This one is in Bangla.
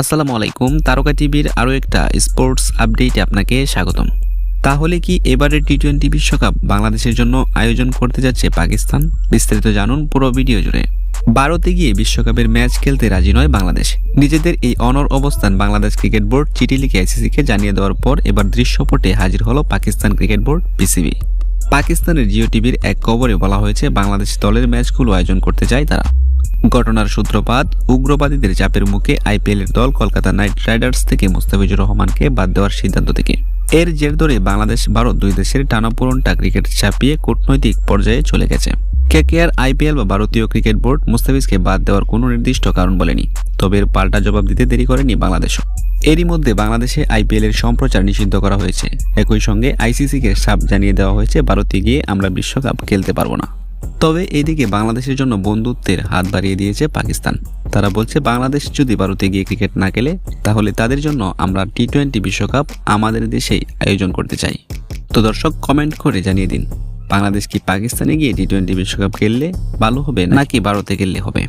আসসালামু আলাইকুম, তারকা টিভির আরও একটা স্পোর্টস আপডেটে আপনাকে স্বাগতম। তাহলে কি এবারের টি টোয়েন্টি বিশ্বকাপ বাংলাদেশের জন্য আয়োজন করতে যাচ্ছে পাকিস্তান? বিস্তারিত জানুন পুরো ভিডিও জুড়ে। ভারতে গিয়ে বিশ্বকাপের ম্যাচ খেলতে রাজি নয় বাংলাদেশ। নিজেদের এই অনর অবস্থান বাংলাদেশ ক্রিকেট বোর্ড চিঠি লিখে আইসিসিকে জানিয়ে দেওয়ার পর এবার দৃশ্যপটে হাজির হলো পাকিস্তান ক্রিকেট বোর্ড, পিসিবি। পাকিস্তানের জিও টিভির এক খবরে বলা হয়েছে, বাংলাদেশ দলের ম্যাচগুলো আয়োজন করতে চায় তারা। ঘটনার সূত্রপাত, উগ্রবাদীদের চাপের মুখে আইপিএলের দল কলকাতা নাইট রাইডার্স থেকে মুস্তাফিজুর রহমানকে বাদ দেওয়ার সিদ্ধান্ত থেকে। এর জের ধরে বাংলাদেশ, ভারত দুই দেশের টানাপোড়নটা ক্রিকেট চাপিয়ে কূটনৈতিক পর্যায়ে চলে গেছে। কেকেআর, আইপিএল বা ভারতীয় ক্রিকেট বোর্ড মুস্তাফিজকে বাদ দেওয়ার কোনো নির্দিষ্ট কারণ বলেনি, তবে এর পাল্টা জবাব দিতে দেরি করেনি বাংলাদেশও। এরই মধ্যে বাংলাদেশে আইপিএল এর সম্প্রচার নিষিদ্ধ করা হয়েছে। একই সঙ্গে আইসিসিকে সাপ জানিয়ে দেওয়া হয়েছে ভারতে গিয়ে আমরা বিশ্বকাপ খেলতে পারব না। তবে এদিকে বাংলাদেশের জন্য বন্ধুত্বের হাত বাড়িয়ে দিয়েছে পাকিস্তান। তারা বলছে, বাংলাদেশ যদি ভারতে গিয়ে ক্রিকেট না খেলে, তাহলে তাদের জন্য আমরা টি টোয়েন্টি বিশ্বকাপ আমাদের দেশেই আয়োজন করতে চাই। তো দর্শক, কমেন্ট করে জানিয়ে দিন, বাংলাদেশ কি পাকিস্তানে গিয়ে টি টোয়েন্টি বিশ্বকাপ খেললে ভালো হবে, নাকি ভারতে খেললে হবে?